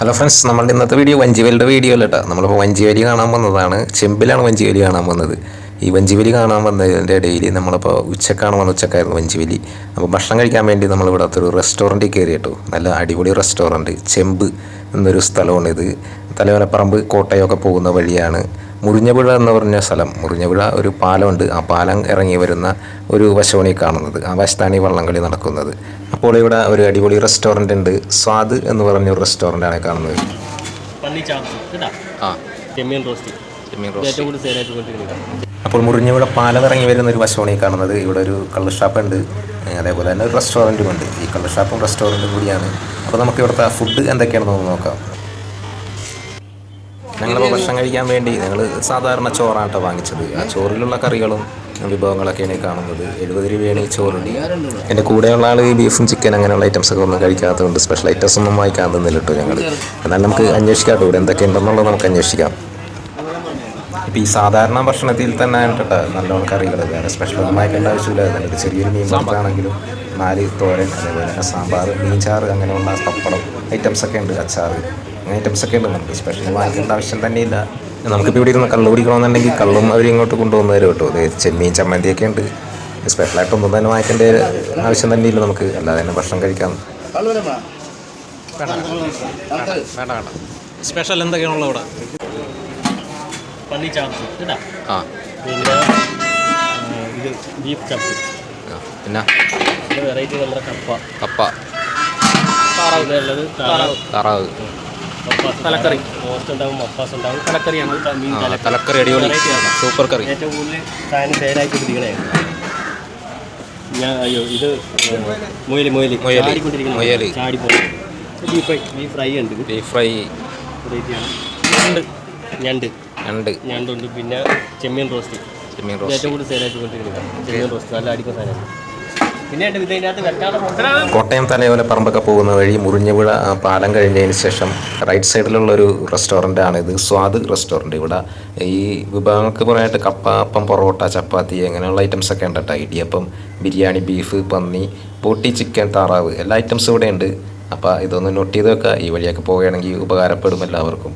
Hello friends നമ്മളുടെ ഇന്നത്തെ video വഞ്ചിവലിയുടെ video അല്ല കേട്ടോ നമ്മളിപ്പോൾ വഞ്ചിവലി കാണാൻ വന്നതാണ്. ചെമ്പിലാണ് വഞ്ചിവലി കാണാൻ വന്നത്. ഈ വഞ്ചിവലി കാണാൻ വന്നതിന്റെ ഇടയിൽ നമ്മളിപ്പോൾ ഉച്ചക്കാണ് വന്ന ഉച്ചക്കായിരുന്നു വഞ്ചിവലി. അപ്പോൾ ഭക്ഷണം കഴിക്കാൻ വേണ്ടി നമ്മൾ ഇവിടുത്തെ ഒരു റെസ്റ്റോറന്റിൽ കയറി കേട്ടോ. നല്ല അടിപൊളി റെസ്റ്റോറന്റ് ചെമ്പ് എന്നൊരു സ്ഥലമാണ് ഇത് തലവനപ്പറമ്പ് കോട്ടയമൊക്കെ പോകുന്ന വഴിയാണ്. മുറിഞ്ഞപുഴ എന്ന് പറഞ്ഞ സ്ഥലം. മുറിഞ്ഞപുഴ ഒരു പാലമുണ്ട്. ആ പാലം ഇറങ്ങി വരുന്ന ഒരു വശമാണ് ഈ കാണുന്നത്. ആ വശത്താണ് ഈ വള്ളംകളി നടക്കുന്നത്. അപ്പോൾ ഇവിടെ ഒരു അടിപൊളി റെസ്റ്റോറന്റ് ഉണ്ട്. സ്വാദ് എന്ന് പറഞ്ഞ ഒരു റെസ്റ്റോറന്റ് ആണ് കാണുന്നത്. അപ്പോൾ മുറിഞ്ഞവിടെ പാലം ഇറങ്ങി വരുന്ന ഒരു വശമാണ് ഈ കാണുന്നത്. ഇവിടെ ഒരു കള്ള് ഷാപ്പ് ഉണ്ട്. അതേപോലെ തന്നെ ഒരു റെസ്റ്റോറന്റും ഉണ്ട്. ഈ കള്ള് ഷാപ്പും റെസ്റ്റോറന്റും കൂടിയാണ്. അപ്പോൾ നമുക്ക് ഇവിടുത്തെ ഫുഡ് എന്തൊക്കെയാണെന്ന് നോക്കാം. ഞങ്ങളിപ്പോൾ ഭക്ഷണം കഴിക്കാൻ വേണ്ടി ഞങ്ങൾ സാധാരണ ചോറാണ് കേട്ടോ വാങ്ങിച്ചത്. ആ ചോറിലുള്ള കറികളും വിഭവങ്ങളൊക്കെയാണ് ഈ കാണുന്നത്. എഴുപത് രൂപയാണ് ഈ ചോറുണ്ടി എന്റെ കൂടെയുള്ള ആൾ ഈ ബീഫും ചിക്കൻ അങ്ങനെയുള്ള ഐറ്റംസ് ഒക്കെ ഒന്നും കഴിക്കാത്തതുകൊണ്ട് സ്പെഷ്യൽ ഐറ്റംസ് ഒന്നും വാങ്ങിക്കാൻ തന്നില്ല കേട്ടോ ഞങ്ങൾ എന്നാൽ നമുക്ക് അന്വേഷിക്കാം കേട്ടോ ഇവിടെ എന്തൊക്കെയുണ്ടെന്നുള്ളത് നമുക്ക് അന്വേഷിക്കാം. ഇപ്പം ഈ സാധാരണ ഭക്ഷണത്തിൽ തന്നെ കേട്ടോ നല്ലോണം കറികൾ വേറെ സ്പെഷ്യൽ ഒന്നും വായിക്കേണ്ട ആവശ്യമില്ല. നല്ലൊരു ചെറിയൊരു മീൻ വറുത്താണെങ്കിലും നാല് തോരൻ അതേപോലെ തന്നെ സാമ്പാർ മീൻചാറ് അങ്ങനെയുള്ള പപ്പടം ഐറ്റംസ് ഒക്കെ ഉണ്ട്. അച്ചാറ് അങ്ങനെ ഐറ്റംസ് ഒക്കെ ഉണ്ട്. നമുക്ക് സ്പെഷ്യൽ വാങ്ങിക്കേണ്ട ആവശ്യം തന്നെയില്ല. നമുക്കിപ്പോൾ ഇവിടെ ഇരുന്ന് കള്ള് കുടിക്കണമെന്നുണ്ടെങ്കിൽ കള്ളും അവർ ഇങ്ങോട്ട് കൊണ്ടുവന്ന് തരും കേട്ടോ. അതായത് ചെമ്മീൻ ചമ്മന്തിയൊക്കെ ഉണ്ട്. സ്പെഷ്യലായിട്ടൊന്നും തന്നെ വാങ്ങിക്കേണ്ട ആവശ്യം തന്നെ ഇല്ല നമുക്ക്. അല്ലാതെ തന്നെ ഭക്ഷണം കഴിക്കാം. സ്പെഷ്യൽ എന്തൊക്കെയാണുള്ളത് ഇവിടെ? പന്നി ചാപ്സ് കേട്ടാ ആ പിന്നെ? ഇത് ബീഫ് വെറൈറ്റി കപ്പ. കപ്പ. താറാവ് താറാവ്. തലക്കറി. റോസ്റ്റ് ഉണ്ടാവും മപ്പാസ് ഉണ്ടാവും. തലക്കറിയാണ്? തലക്കറി. അടിപൊളി. Super curry. ഏറ്റവും കൂടുതൽ ഞാൻ അയ്യോ ഇത് മുയൽ മുയൽ. മുയൽ. ചാടിപ്പോയി. ബീഫ് ഫ്രൈ ബീഫ് ഫ്രൈ ഉണ്ട്. Beef fry. ഞണ്ട്. ഞണ്ട്. ഞണ്ട്. ഞണ്ടുണ്ട്. പിന്നെ ചെമ്മീൻ റോസ്റ്റ്. ചെമ്മീൻ റോസ്റ്റ് ഏറ്റവും കൂടുതൽ സെയിലായിട്ട് കൊണ്ടിരിക്കുന്നത്. ചെമ്മീൻ റോസ്റ്റ്. നല്ല അടിക്കുന്ന സാധനമാണ്. കോട്ടയം തലയോല പറമ്പൊക്കെ പോകുന്ന വഴി മുറിഞ്ഞപുഴ പാലം കഴിഞ്ഞതിന് ശേഷം റൈറ്റ് സൈഡിലുള്ള ഒരു റെസ്റ്റോറന്റ് ആണ് ഇത്. സ്വാദ് റെസ്റ്റോറന്റ് ഇവിടെ. ഈ വിഭവങ്ങൾക്ക് പുറമായിട്ട് കപ്പ അപ്പം പൊറോട്ട ചപ്പാത്തി അങ്ങനെയുള്ള ഐറ്റംസ് ഒക്കെ ഉണ്ട് കേട്ടോ. ഇടിയപ്പം ബിരിയാണി ബീഫ് പന്നി പൊട്ടി ചിക്കൻ താറാവ്. എല്ലാ ഐറ്റംസും ഇവിടെ ഉണ്ട് അപ്പോൾ ഇതൊന്ന് നോട്ട് ചെയ്ത് വെക്കുക ഈ വഴിയൊക്കെ പോവുകയാണെങ്കിൽ ഉപകാരപ്പെടും എല്ലാവർക്കും.